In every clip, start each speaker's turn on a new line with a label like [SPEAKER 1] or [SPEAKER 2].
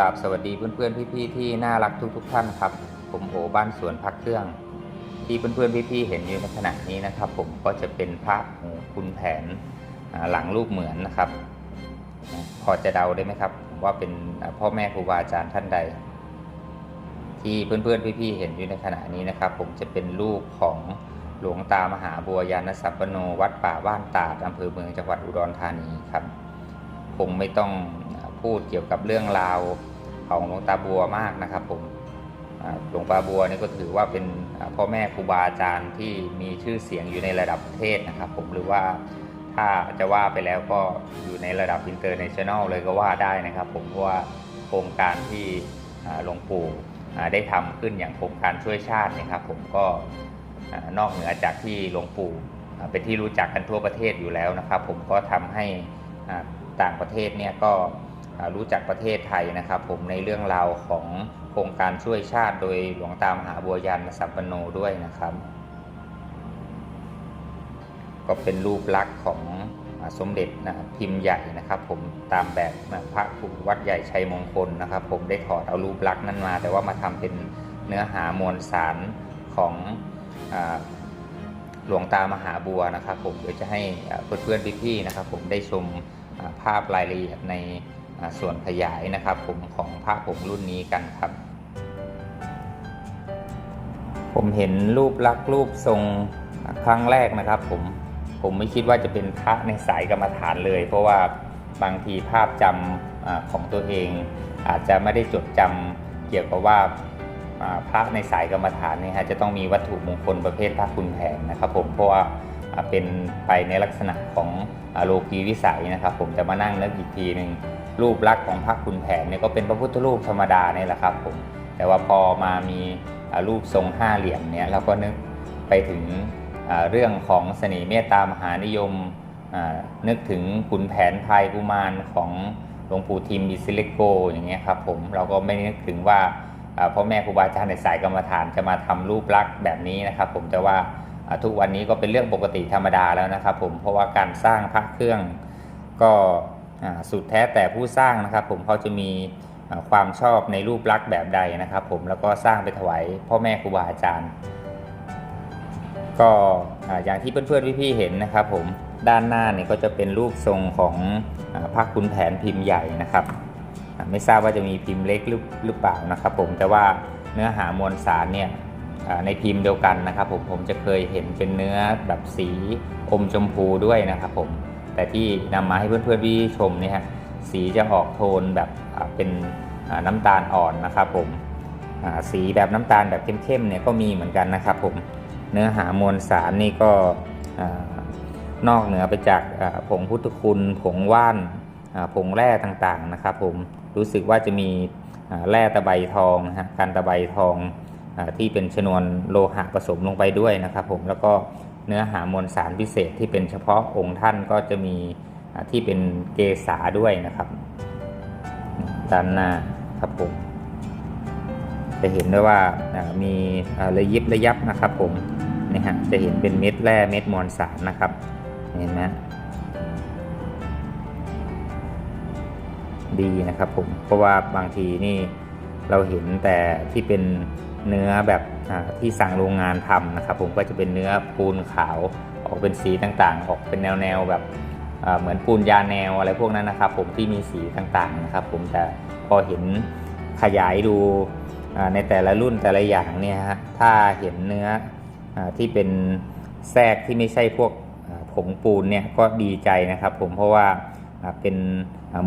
[SPEAKER 1] ราบสวัสดีเพื่อนๆพี่ๆที่น่ารักทุกๆท่านครับ ผมโอบ้านสวนพักเครื่อง ที่เพื่อนๆพี่ๆเห็นอยู่ในขณะนี้นะครับ ผมก็จะเป็นพระคุณแผนหลังรูปเหมือนนะครับ พอจะเดาได้ไหมครับ ว่าเป็นพ่อแม่ครูบาอาจารย์ท่านใด ที่เพื่อนๆพี่ๆเห็นอยู่ในขณะนี้นะครับ ผมจะเป็นรูปของหลวงตามหาบัวยานสัปปโนวัดป่าบ้านตาดอำเภอเมืองจังหวัดอุดรธานีครับคงไม่ต้องพูดเกี่ยวกับเรื่องราว ของหลวงตาบัวมากนะครับผมหลวงตาบัวนี่ก็ถือว่าเป็นพ่อแม่ครูบาอาจารย์ที่มีชื่อเสียงอยู่ในระดับประเทศนะครับ ผมหรือว่าถ้าจะว่าไปแล้วก็อยู่ในระดับอินเตอร์เนชั่นแนลเลยก็ว่าได้นะครับ ผมเพราะว่าโครงการที่หลวงปู่ได้ทำขึ้นอย่างโครงการช่วยชาตินะครับ ผมก็นอกเหนือจากที่หลวงปู่เป็นที่รู้จักกันทั่วประเทศอยู่แล้วนะครับ ผมก็ทำให้ต่างประเทศเนี่ยก็ รู้จักประเทศไทยนะครับ ผมในเรื่องราวของโครงการช่วยชาติโดยหลวงตามหาบัวยันสัมปันโนด้วยนะครับ ก็เป็นรูปลักษณ์ของสมเด็จนะพิมพ์ใหญ่นะครับ ผมตามแบบพระครูวัดใหญ่ชัยมงคลนะครับ ผมได้ถอดเอารูปลักษณ์นั้นมา แต่ว่ามาทำเป็นเนื้อหามวลสารของอหลวงตามหาบัวนะครับ ผมเดี๋ยวจะให้เพื่อนๆพี่ๆนะครับ ผมได้ชมภาพรายละเอียดใน ส่วนขยายนะครับผมของพระผมรุ่นนี้กันครับ ผมเห็นรูปลักษ์รูปทรงครั้งแรกนะครับ ผมผมไม่คิดว่าจะเป็นพระในสายกรรมฐานเลย เพราะว่าบางทีภาพจำอของตัวเอง อาจจะไม่ได้จดจำเกี่ยวกับว่าพระในสายกรรมฐานเนี่ยฮะจะต้องมีวัตถุมงคลประเภทพระคุณแผงนะครับ ผมเพราะว่า เป็นไปในลักษณะของโลกีวิสัยนะครับ ผมจะมานั่งนึกอีกทีหนึ่งรูปลักษณ์ของพระคุณแผนเนี่ยก็เป็นพระพุทธรูปธรรมดาเนี่ยแหละครับผมแต่ว่าพอมามีรูปทรงห้าเหลี่ยมเนี่ยเราก็นึกไปถึงเรื่องของเสน่ห์เมตตามหานิยมนึกถึงขุนแผนไทยกุมารของหลวงปู่ทิมอิซิลิโกอย่างเงี้ยครับผมเราก็ไม่นึกถึงว่าพ่อแม่ครูบาอาจารย์ในสายกรรมฐานจะมาทำรูปลักษณ์แบบนี้นะครับ ผมแต่ว่า ทุกวันนี้ก็เป็นเรื่องปกติธรรมดาแล้วนะครับผมเพราะว่าการสร้างพระเครื่องก็สุดแท้แต่ผู้สร้างนะครับ ผมเขาจะมีความชอบในรูปลักษณ์แบบใดนะครับ ผมแล้วก็สร้างไปถวายพ่อแม่ครูบาอาจารย์ ก็อย่างที่เพื่อนๆพี่ๆเห็นนะครับ ผมด้านหน้าเนี่ยก็จะเป็นรูปทรงของพระคุณแผนพิมพ์ใหญ่นะครับ ไม่ทราบว่าจะมีพิมพ์เล็กหรือเปล่านะครับ ผมแต่ว่าเนื้อหามวลสารเนี่ย ในพิมเดียวกันนะครับผมผมจะเคยเห็นเป็นเนื้อแบบสีอมชมพูด้วยนะครับผมแต่ที่นำมาให้เพื่อนๆพี่ชมเนี่ยฮะสีจะออกโทนแบบเป็นน้ำตาลอ่อนนะครับผมสีแบบน้ำตาลแบบเข้มๆเนี่ยก็มีเหมือนกันนะครับผมเนื้อหามวลสารนี่ก็นอกเหนือไปจากผงพุทธคุณผงว่านผงแร่ต่างๆนะครับผมรู้สึกว่าจะมีแร่ตะไบทองฮะกันตะไบทอง ที่เป็นชนวนโลหะผสมลงไปด้วยนะครับผมแล้วก็เนื้อหามวลสารพิเศษที่เป็นเฉพาะองค์ท่านก็จะมีที่เป็นเกษาด้วยนะครับด้านหน้าครับผมจะเห็นได้ว่ามีระยิบระยับนะครับผมนี่ฮะจะเห็นเป็นเม็ดแร่เม็ดมวลสารนะครับเห็นไหมดีนะครับผมเพราะว่าบางทีนี่ เราเห็นแต่ที่เป็นเนื้อแบบที่สั่งโรงงานทำนะครับ ผมก็จะเป็นเนื้อปูนขาวออกเป็นสีต่างๆ ออกเป็นแนวๆแบบเหมือนปูนยาแนวอะไรพวกนั้นนะครับ ผมที่มีสีต่างๆนะครับ ผมแต่พอเห็นขยายดูในแต่ละรุ่นแต่ละอย่างเนี่ยฮะถ้าเห็นเนื้ออที่เป็นแทรกที่ไม่ใช่พวกผงปูนเนี่ยก็ดีใจนะครับ ผมเพราะว่าเป็น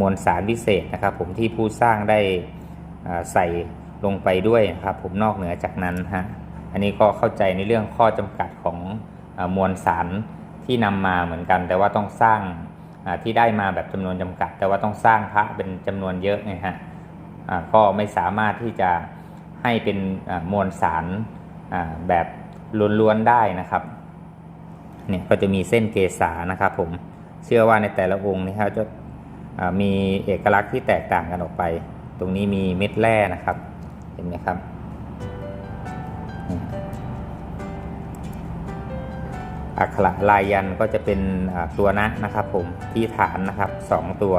[SPEAKER 1] มวลสารพิเศษนะครับ ผมที่ผู้สร้างได้ ใส่ลงไปด้วยครับผมนอกเหนือจากนั้นฮะอันนี้ก็เข้าใจในเรื่องข้อจำกัดของอมวลสารที่นำมาเหมือนกัน แต่ว่าต้องสร้างที่ได้มาแบบจำนวนจำกัด แต่ว่าต้องสร้างพระเป็นจำนวนเยอะไงฮะก็ไม่สามารถที่จะให้เป็นมวลสารแบบล้วนๆได้นะครับเนี่ยก็จะมีเส้นเกษานะครับผมเชื่อว่าในแต่ละองค์นี่ครับจะมีเอกลักษณ์ที่แตกต่างกันออกไป ตรงนี้มีเม็ดแร่นะครับ เห็นไหมครับ อักขระลายยันก็จะเป็นตัวนะนะครับผมที่ฐานนะครับสองตัว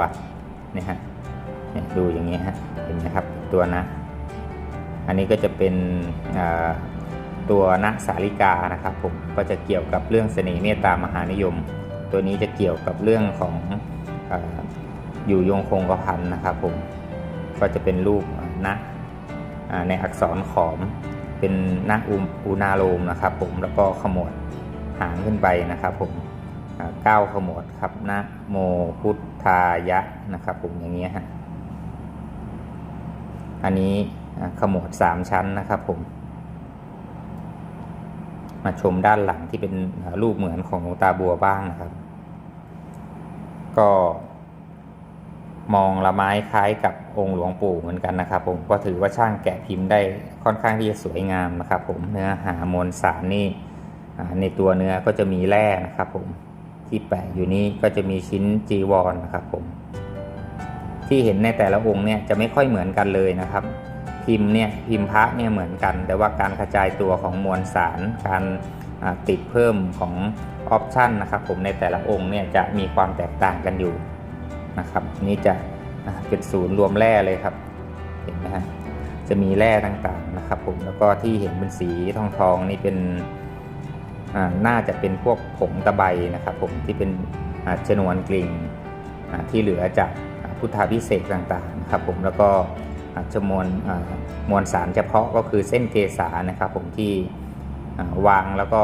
[SPEAKER 1] เนี่ยฮะดูอย่างนี้ฮะเห็นไหมครับตัวนะ อันนี้ก็จะเป็นตัวนะสาลิกานะครับผมก็จะเกี่ยวกับเรื่องเสน่ห์เมตตามหานิยม ตัวนี้จะเกี่ยวกับเรื่องของออยู่ยงคงกระพันนะครับผม ก็จะเป็นรูปนะในอักษรขอมเป็นนะอุอุณาโลมนะครับ ผมแล้วก็ขมวดหางขึ้นไปนะครับ ผมเก้าขมวดครับนะโมพุทธายะนะครับ ผมอย่างเงี้ยฮะอันนี้ขมวดสามชั้นนะครับ ผม มาชมด้านหลังที่เป็นรูปเหมือนของหลวงตาบัวบ้างนะครับ ก็ มองละไม้คล้ายกับองค์หลวงปู่เหมือนกันนะครับ ผมก็ถือว่าช่างแกะพิมพ์ได้ค่อนข้างที่จะสวยงามนะครับ ผมเนื้อหามวลสารนี่ในตัวเนื้อก็จะมีแร่นะครับผมที่แปะอยู่นี้ก็จะมีชิ้นจีวรนะครับผมที่เห็นในแต่ละองค์เนี่ยจะไม่ค่อยเหมือนกันเลยนะครับ พิมพ์เนี่ยพิมพ์พระเนี่ยเหมือนกัน แต่ว่าการกระจายตัวของมวลสารการติดเพิ่มของออปชันนะครับผมในแต่ละองค์เนี่ยจะมีความแตกต่างกันอยู่ นะครับนี่จะเป็นศูนย์รวมแร่เลยครับเห็นไหมฮะจะมีแร่ต่างๆนะครับผมแล้วก็ที่เห็นเป็นสีทองทองๆนี่เป็นน่าจะเป็นพวกผงตะไบนะครับผมที่เป็นอ่าชนวนกลิ่งที่เหลือจากพุทธาพิเศษต่างๆนะครับผมแล้วก็อาจจะมวลอ่ามวลสารเฉพาะก็คือเส้นเกษานะครับผมที่วางแล้วก็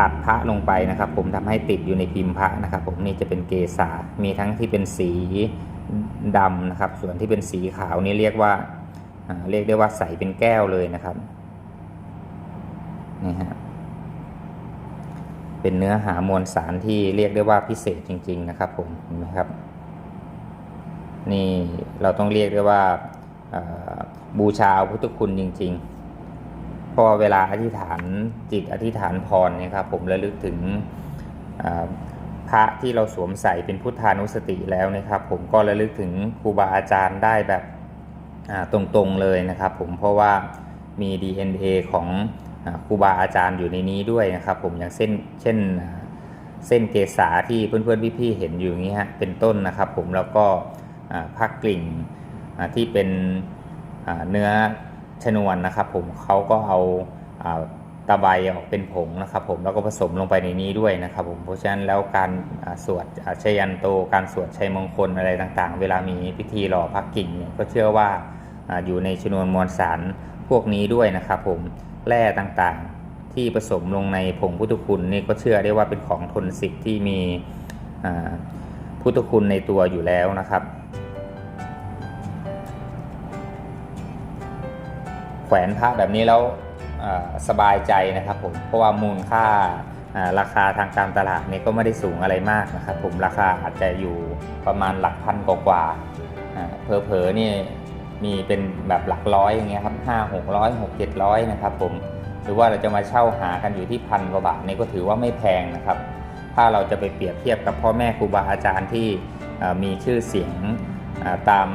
[SPEAKER 1] อัดพระลงไปนะครับ ผมทำให้ติดอยู่ในพิมพ์พระนะครับ ผมนี่จะเป็นเกษามีทั้งที่เป็นสีดำนะครับ ส่วนที่เป็นสีขาวนี่เรียกว่าเรียกได้ว่าใสเป็นแก้วเลยนะครับนี่ฮะเป็นเนื้อหามวลสารที่เรียกได้ว่าพิเศษจริง ๆ นะครับ ผมเห็นไหมครับ นี่เราต้องเรียกได้ว่าบูชาเอาพุทธคุณจริง ๆ พราะว่าเวลาอธิษฐานจิตอธิษฐานพรเนี่ยครับผมระลึกถึงพระที่เราสวมใส่เป็นพุทธานุสติแล้วนะครับ ผมก็ระลึกถึงครูบาอาจารย์ได้แบบตรงๆเลยนะครับ ผมเพราะว่ามี DNA ของอ่าครูบาอาจารย์อยู่ในนี้ด้วยนะครับ ผมอย่างเส้นเช่นเส้นเกษาที่เพื่อนๆพี่ๆเห็นอยู่นี้ฮะเป็นต้นนะครับ ผมแล้วก็อ่าพักกลิ่งที่เป็นเนื้อ ชนวนนะครับ ผมเขาก็เอาอ่าตะไบออกเป็นผงนะครับ ผมแล้วก็ผสมลงไปในนี้ด้วยนะครับ ผมเพราะฉะนั้นแล้วการสวดอ่าชยันโตการสวดชัยมงคลอะไรต่างๆ เวลามีพิธีหล่อพักกิ่งเนี่ยก็เชื่อว่าอยู่ในชนวนมวลสารพวกนี้ด้วยนะครับ ผมแร่ต่างๆที่ผสมลงในผงพุทธคุณนี่ก็เชื่อได้ว่าเป็นของทนสิทธิ์ที่มีพุทธคุณในตัวอยู่แล้วนะครับ แขวนพระแบบนี้แล้วสบายใจนะครับผมเพราะว่ามูลค่าราคาทางการตลาดนี่ก็ไม่ได้สูงอะไรมากนะครับผมราคาอาจจะอยู่ประมาณหลักพันกว่าๆอ่าเพอๆนี่มีเป็นแบบหลักร้อยอย่างเงี้ยครับห้าหกร้อยหกเจ็ดร้อยนะครับผมหรือว่าเราจะมาเช่าหากันอยู่ที่พันกว่าบาทนี่ก็ถือว่าไม่แพงนะครับ ถ้าเราจะไปเปรียบเทียบกับพ่อแม่ครูบาอาจารย์ที่มีชื่อเสียงตาม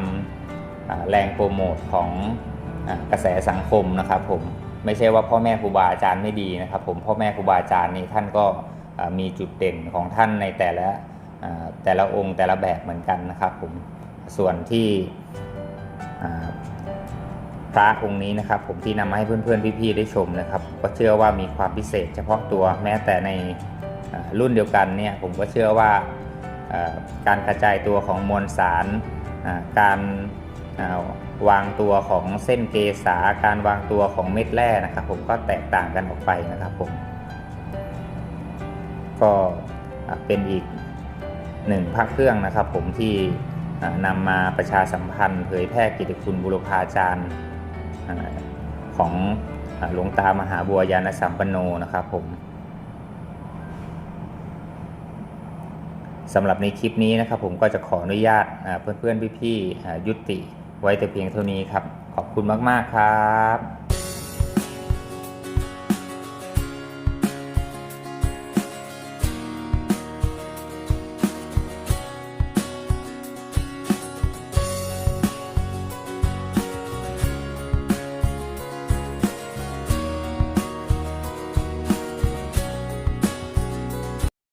[SPEAKER 1] แรงโปรโมทของ กระแสสังคมนะครับผมไม่ใช่ว่าพ่อแม่ครูบาอาจารย์ไม่ดีนะครับผมพ่อแม่ครูบาอาจารย์นี่ท่านก็มีจุดเด่นของท่านในแต่ละแต่ละองค์แต่ละแบบเหมือนกันนะครับผมส่วนที่พระองค์นี้นะครับผมที่นำมาให้เพื่อนๆพี่ๆได้ชมนะครับ ก็เชื่อว่ามีความพิเศษ เฉพาะตัวแม้แต่ในรุ่นเดียวกันเนี่ยผมก็เชื่อว่าการกระจายตัวของมวลสารการ วางตัวของเส้นเกษาการวางตัวของเม็ดแร่นะครับ ผมก็แตกต่างกันออกไปนะครับผม ก็เป็นอีกหนึ่งพระเครื่องนะครับ ผมที่นำมาประชาสัมพันธ์ เผยแพร่กิตคุณบุรพาจารย์ของหลวงตามหาบัวยานสัมปันโนนะครับผมสำหรับในคลิปนี้นะครับผมก็จะขออนุญาตเพื่อนๆพี่ๆยุติ ไว้แต่เพียงเท่านี้ครับ ขอบคุณมาก ๆ ครับ